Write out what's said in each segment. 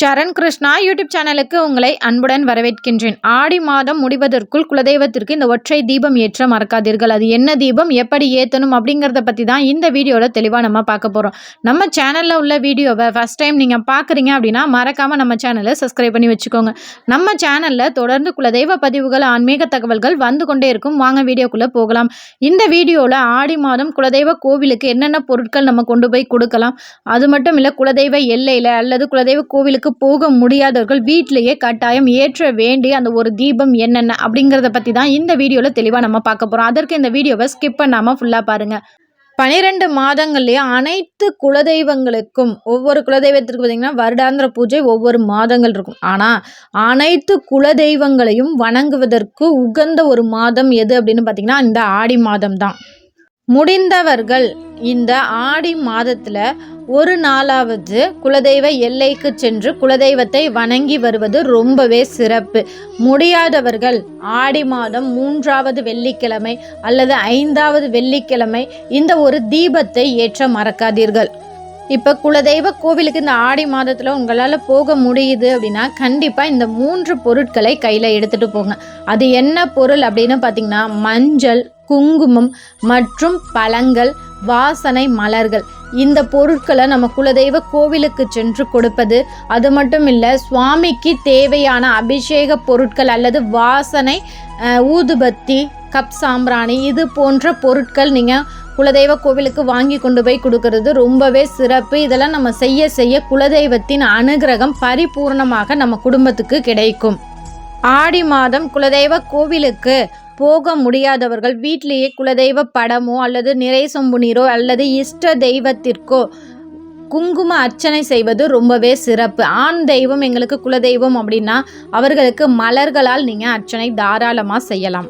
சரண் Krishna YouTube சேனலுக்கு உங்களை அன்புடன் வரவேற்கின்றேன். ஆடி மாதம் முடிவதற்குள் குலதெய்வத்திற்கு இந்த ஒற்றை தீபம் ஏற்ற மறக்காதீர்கள். அது என்ன தீபம் எப்படி ஏற்றணும் அப்படிங்கிறத பற்றி தான் இந்த வீடியோவில் தெளிவாக நம்ம பார்க்க போகிறோம் நம்ம சேனலில் உள்ள வீடியோவை ஃபஸ்ட் டைம் நீங்கள் பார்க்குறீங்க அப்படின்னா மறக்காமல் நம்ம சேனலை சப்ஸ்கிரைப் பண்ணி வச்சுக்கோங்க. நம்ம சேனலில் தொடர்ந்து குலதெய்வ பதிவுகள் ஆன்மீக தகவல்கள் வந்து கொண்டே இருக்கும். வாங்க வீடியோக்குள்ளே போகலாம். இந்த வீடியோவில் ஆடி மாதம் குலதெய்வ கோவிலுக்கு என்னென்ன பொருட்கள் நம்ம கொண்டு போய் கொடுக்கலாம்? அது மட்டும் இல்லை குலதெய்வ எல்லையில் அல்லது குலதெய்வ கோவிலுக்கு போக முடியாதவர்கள் வீட்டிலேயே கட்டாயம் ஏற்ற வேண்டிய அந்த ஒரு தீபம் என்னென்ன அப்படிங்கிறத பற்றி தான் இந்த வீடியோவில் தெளிவாக நம்ம பார்க்க போகிறோம் அதற்கு இந்த வீடியோவை ஸ்கிப் பண்ணாமல் ஃபுல்லாக பாருங்கள் பனிரெண்டு மாதங்கள்லேயே அனைத்து குலதெய்வங்களுக்கும் ஒவ்வொரு குலதெய்வத்திற்கு பார்த்திங்கன்னா வருடாந்திர பூஜை ஒவ்வொரு மாதங்கள் இருக்கும். ஆனால் அனைத்து குலதெய்வங்களையும் வணங்குவதற்கு உகந்த ஒரு மாதம் எது அப்படின்னு பார்த்திங்கன்னா இந்த ஆடி மாதம் தான். முடிந்தவர்கள் இந்த ஆடி மாதத்தில் ஒரு நாளாவது குலதெய்வ எல்லைக்கு சென்று குலதெய்வத்தை வணங்கி வருவது ரொம்பவே சிறப்பு. முடியாதவர்கள் ஆடி மாதம் மூன்றாவது வெள்ளிக்கிழமை அல்லது ஐந்தாவது வெள்ளிக்கிழமை இந்த ஒரு தீபத்தை ஏற்ற மறக்காதீர்கள். இப்போ குலதெய்வ கோவிலுக்கு இந்த ஆடி மாதத்தில் உங்களால் போக முடியுது அப்படின்னா கண்டிப்பாக இந்த மூன்று பொருட்களை கையில் எடுத்துகிட்டு போங்க. அது என்ன பொருள் அப்படின்னு பார்த்தீங்கன்னா மஞ்சள் குங்குமம் மற்றும் பழங்கள் வாசனை மலர்கள். இந்த பொருட்களை நம்ம குலதெய்வ கோவிலுக்கு சென்று கொடுப்பது. அது மட்டும் இல்லை சுவாமிக்கு தேவையான அபிஷேக பொருட்கள் அல்லது வாசனை ஊதுபத்தி கப் சாம்பிராணி இது போன்ற பொருட்கள் நீங்கள் குலதெய்வ கோவிலுக்கு வாங்கி கொண்டு போய் கொடுக்கறது. ரொம்பவே சிறப்பு. இதெல்லாம் நம்ம செய்ய செய்ய குலதெய்வத்தின் அனுகிரகம் பரிபூர்ணமாக நம்ம குடும்பத்துக்கு கிடைக்கும். ஆடி மாதம் குலதெய்வ கோவிலுக்கு போக முடியாதவர்கள் வீட்டிலேயே குலதெய்வ படமோ அல்லது நிறை சொம்புநீரோ அல்லது இஷ்ட தெய்வத்திற்கோ குங்கும அர்ச்சனை செய்வது ரொம்பவே சிறப்பு. ஆண் தெய்வம் எங்களுக்கு குலதெய்வம் அப்படின்னா அவர்களுக்கு மலர்களால் நீங்கள் அர்ச்சனை தாராளமாக செய்யலாம்.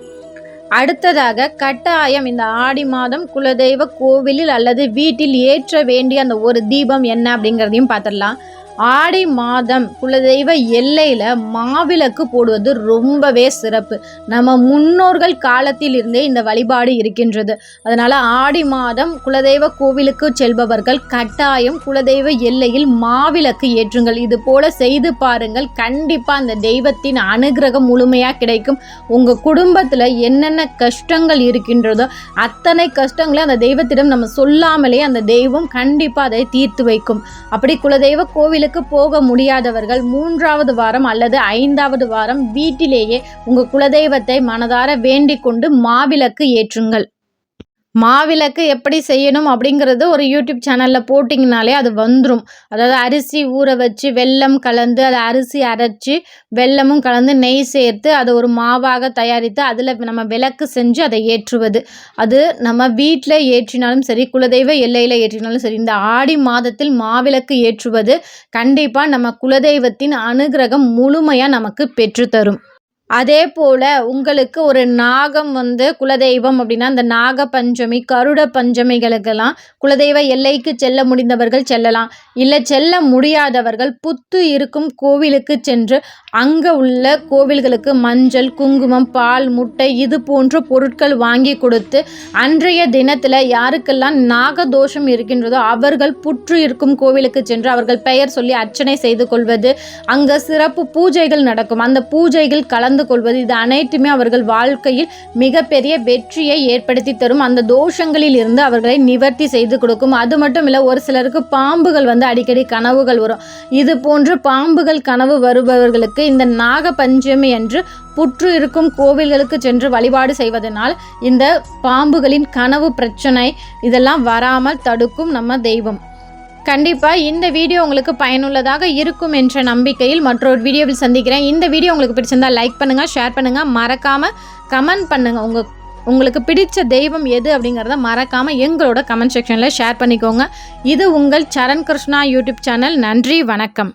அடுத்ததாக கட்டாயம் இந்த ஆடி மாதம் குலதெய்வ கோவிலில் அல்லது வீட்டில் ஏற்ற வேண்டிய அந்த ஒரு தீபம் என்ன அப்படிங்கிறதையும் பார்த்துடலாம். ஆடி மாதம் குலதெய்வ எல்லையில் மாவிளக்கு போடுவது ரொம்பவே சிறப்பு. நம்ம முன்னோர்கள் காலத்தில் இருந்தே இந்த வழிபாடு இருக்கின்றது. அதனால் ஆடி மாதம் குலதெய்வ கோவிலுக்கு செல்பவர்கள் கட்டாயம் குலதெய்வ எல்லையில் மாவிளக்கு ஏற்றுங்கள். இது போல செய்து பாருங்கள். கண்டிப்பாக அந்த தெய்வத்தின் அனுகிரகம் முழுமையாக கிடைக்கும். உங்கள் குடும்பத்தில் என்னென்ன கஷ்டங்கள் இருக்கின்றதோ அத்தனை கஷ்டங்களை அந்த தெய்வத்திடம் நம்ம சொல்லாமலே அந்த தெய்வம் கண்டிப்பாக அதை தீர்த்து வைக்கும். அப்படி குலதெய்வ கோவிலுக்கு கோவிலுக்கு போக முடியாதவர்கள் மூன்றாவது வாரம் அல்லது ஐந்தாவது வாரம் வீட்டிலேயே உங்கள் குலதெய்வத்தை மனதார வேண்டிக் கொண்டு மாவிளக்கு ஏற்றுங்கள். மாவிளக்கு எப்படி செய்யணும் அப்படிங்கிறது ஒரு யூடியூப் சேனலில் போட்டிங்கனாலே அது வந்துடும் அதாவது அரிசி ஊற வச்சு வெல்லம் கலந்து அதை அரிசி அரைச்சி வெல்லமும் கலந்து நெய் சேர்த்து அதை ஒரு மாவாக தயாரித்து அதில் நம்ம விளக்கு செஞ்சு அதை ஏற்றுவது. அது நம்ம வீட்டில் ஏற்றினாலும் சரி குலதெய்வ எல்லையில் ஏற்றினாலும் சரி இந்த ஆடி மாதத்தில் மாவிளக்கு ஏற்றுவது கண்டிப்பாக நம்ம குலதெய்வத்தின் அனுகிரகம் முழுமையாக நமக்கு பெற்றுத்தரும். அதே போல் உங்களுக்கு ஒரு நாகம் வந்து குலதெய்வம் அப்படின்னா அந்த நாக பஞ்சமி கருட பஞ்சமிகளுக்கெல்லாம் குலதெய்வ எல்லைக்கு செல்ல முடிந்தவர்கள் செல்லலாம். இல்லை செல்ல முடியாதவர்கள் புத்து இருக்கும் கோவிலுக்கு சென்று அங்கே உள்ள கோவில்களுக்கு மஞ்சள் குங்குமம் பால் முட்டை இது போன்ற பொருட்கள் வாங்கி கொடுத்து அன்றைய தினத்தில் யாருக்கெல்லாம் நாகதோஷம் இருக்கின்றதோ அவர்கள் புற்று இருக்கும் கோவிலுக்கு சென்று அவர்கள் பெயர் சொல்லி அர்ச்சனை செய்து கொள்வது அங்கே சிறப்பு பூஜைகள் நடக்கும். அந்த பூஜைகள் கலந்து கலந்து கொள்வது. இது அனைத்துமே அவர்கள் வாழ்க்கையில் மிகப்பெரிய வெற்றியை ஏற்படுத்தி தரும். அந்த தோஷங்களில் இருந்து அவர்களை நிவர்த்தி செய்து கொடுக்கும். அது மட்டும் இல்லை ஒரு சிலருக்கு பாம்புகள் வந்து அடிக்கடி கனவுகள் வரும். இது போன்று பாம்புகள் கனவு வருபவர்களுக்கு இந்த நாக பஞ்சமி என்று புற்று இருக்கும் கோவில்களுக்கு சென்று வழிபாடு செய்வதனால் இந்த பாம்புகளின் கனவு பிரச்சனை இதெல்லாம் வராமல் தடுக்கும் நம்ம தெய்வம். கண்டிப்பாக இந்த வீடியோ உங்களுக்கு பயனுள்ளதாக இருக்கும் என்ற நம்பிக்கையில் மற்றொரு வீடியோவில் சந்திக்கிறேன். இந்த வீடியோ உங்களுக்கு பிடிச்சிருந்தால் லைக் பண்ணுங்கள் ஷேர் பண்ணுங்கள் மறக்காமல் கமெண்ட் பண்ணுங்கள் உங்கள் உங்களுக்கு பிடித்த தெய்வம் எது அப்படிங்கிறத மறக்காமல் எங்களோட கமெண்ட் செக்ஷனில் ஷேர் பண்ணிக்கோங்க. இது உங்கள் சரண் கிருஷ்ணா யூடியூப் சேனல் நன்றி வணக்கம்.